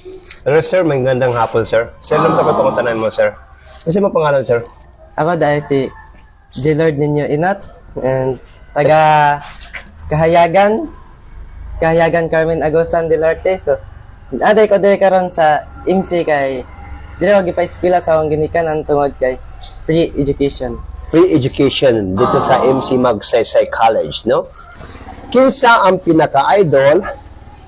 Hello sir, may gandang hapon sir. Sir, lang tapat akong tanan mo sir. Kasi mo pangalan sir? Ako dahil si J. Lord ninyo inat and taga Kahayagan Kahayagan Carmen Agosan del Norte so aday ko diri karon sa IMSI kay dili ko gipa-eskwela sa akong ginikanan tungod kay free education. Free education dito sa MC Magsaysay College, no? Kinsa ang pinaka-idol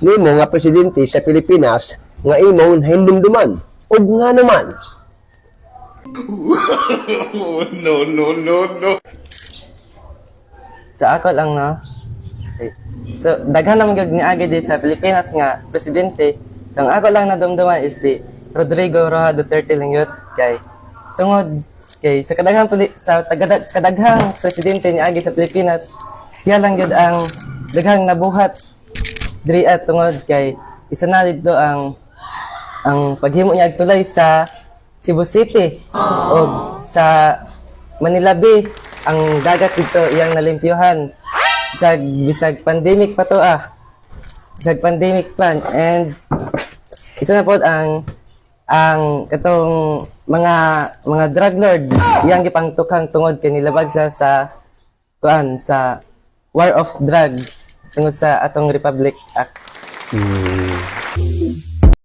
nimo nga presidente sa Pilipinas nga imong hinumduman? Ug nga naman? Sa ako lang no. Okay. So daghan naman gag niagi di sa Pilipinas nga presidente. So, ang ako lang nadumduman is si Rodrigo Roa Duterte Lingyot kay tungod kay sa kadaghang sa tagadag, kadaghang presidente niagi sa Pilipinas siya lang gud ang daghang nabuhat diri at tungod kay isa na dito ang ang paghimo niya agtulay sa Cebu City o sa Manila Bay. Ang dagat dito iyang nalimpyuhan sa bisag pandemic pa to ah. Bisag pandemic pa. And isa na po ang ang katong mga mga drug lord. Iyang gipangtukhang tungod kay nilabag sa sa kuan sa war of drug tungod sa atong Republic Act. Hmm.